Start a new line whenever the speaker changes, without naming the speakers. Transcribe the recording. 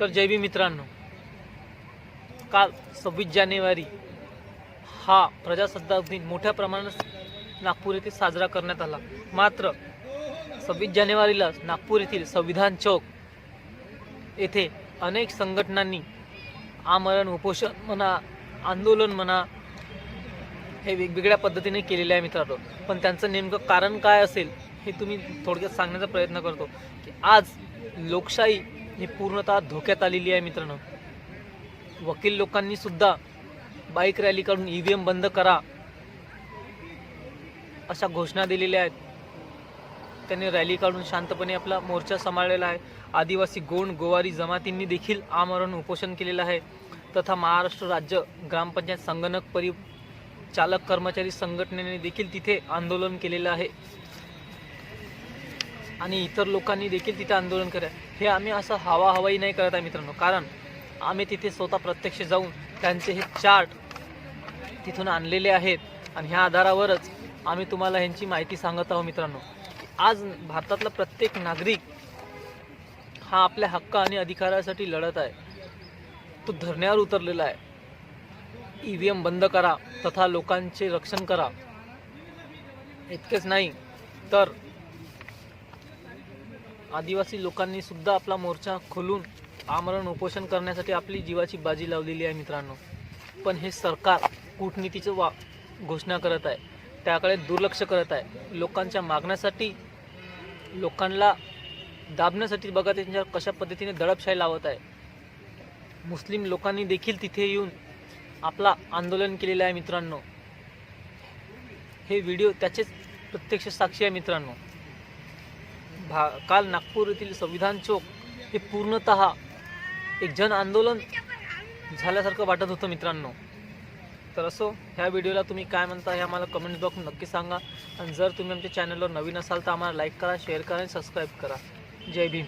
तर जय भी मित्रांनो. काल सव्वीस जानेवारी हा प्रजासत्ताक दिन मोठ्या प्रमाणात नागपूर येथे साजरा करण्यात आला. मात्र सव्वीस जानेवारीला नागपूर येथील संविधान चौक येथे अनेक संघटनांनी आमरण उपोषण म्हणा आंदोलन म्हणा हे वेगवेगळ्या पद्धतीने केलेले आहे मित्रांनो. पण त्यांचं नेमकं कारण काय असेल हे तुम्ही थोडक्यात सांगण्याचा प्रयत्न करतो की आज लोकशाही ही पूर्णतः धोक्यात आलेली आहे मित्रांनो. वकील लोकांनी सुद्धा बाईक रॅली काढून ई व्ही एम बंद करा अशा घोषणा दिलेल्या आहेत. त्यांनी रॅली काढून शांतपणे आपला मोर्चा सांभाळलेला आहे. आदिवासी गोंड गोवारी जमातींनी देखील आमरण उपोषण केलेलं आहे. तथा महाराष्ट्र राज्य ग्रामपंचायत संगणक परि चालक कर्मचारी संघटनेने देखील तिथे आंदोलन केलेलं आहे. आणि इतर लोकांनी देखील तिथे आंदोलन करा हे आम्ही असं हवा हवाई नाही करत आहे मित्रांनो. कारण आम्ही तिथे स्वतः प्रत्यक्ष जाऊन त्यांचे हे चार्ट तिथून आणलेले आहेत. आणि ह्या आधारावरच आम्ही तुम्हाला ह्यांची माहिती सांगत आहोत मित्रांनो. आज भारतातला प्रत्येक नागरिक हा आपल्या हक्क आणि अधिकारासाठी लढत आहे. तो धरण्यावर उतरलेला आहे. ई व्ही एम बंद करा तथा लोकांचे रक्षण करा. इतकेच नाही तर आदिवासी लोकांनी सुद्धा आपला मोर्चा खोलून आमरण उपोषण करण्यासाठी आपली जीवाची बाजी लावलेली आहे मित्रांनो. पण हे सरकार कूटनीतीचं वा घोषणा करत आहे. त्याकडे दुर्लक्ष करत आहे. लोकांच्या मागण्यासाठी लोकांना दाबण्यासाठी बघा त्यांच्यावर कशा पद्धतीने दडपशाही लावत आहे. मुस्लिम लोकांनी देखील तिथे येऊन आपला आंदोलन केलेलं आहे मित्रांनो. हे व्हिडिओ त्याचेच प्रत्यक्ष साक्षी आहे मित्रांनो. भा काल नागपूर येथील संविधान चौक हे पूर्णत एक जन आंदोलन झाल्यासारखं वाटत होतं मित्रांनो. तर असो ह्या व्हिडिओला तुम्ही काय म्हणता हे आम्हाला कमेंट बॉक्स नक्की सांगा. आणि जर तुम्ही आमच्या चॅनलवर नवीन असाल तर आम्हाला लाईक करा शेअर करा आणि सबस्क्राईब करा. जय भीम.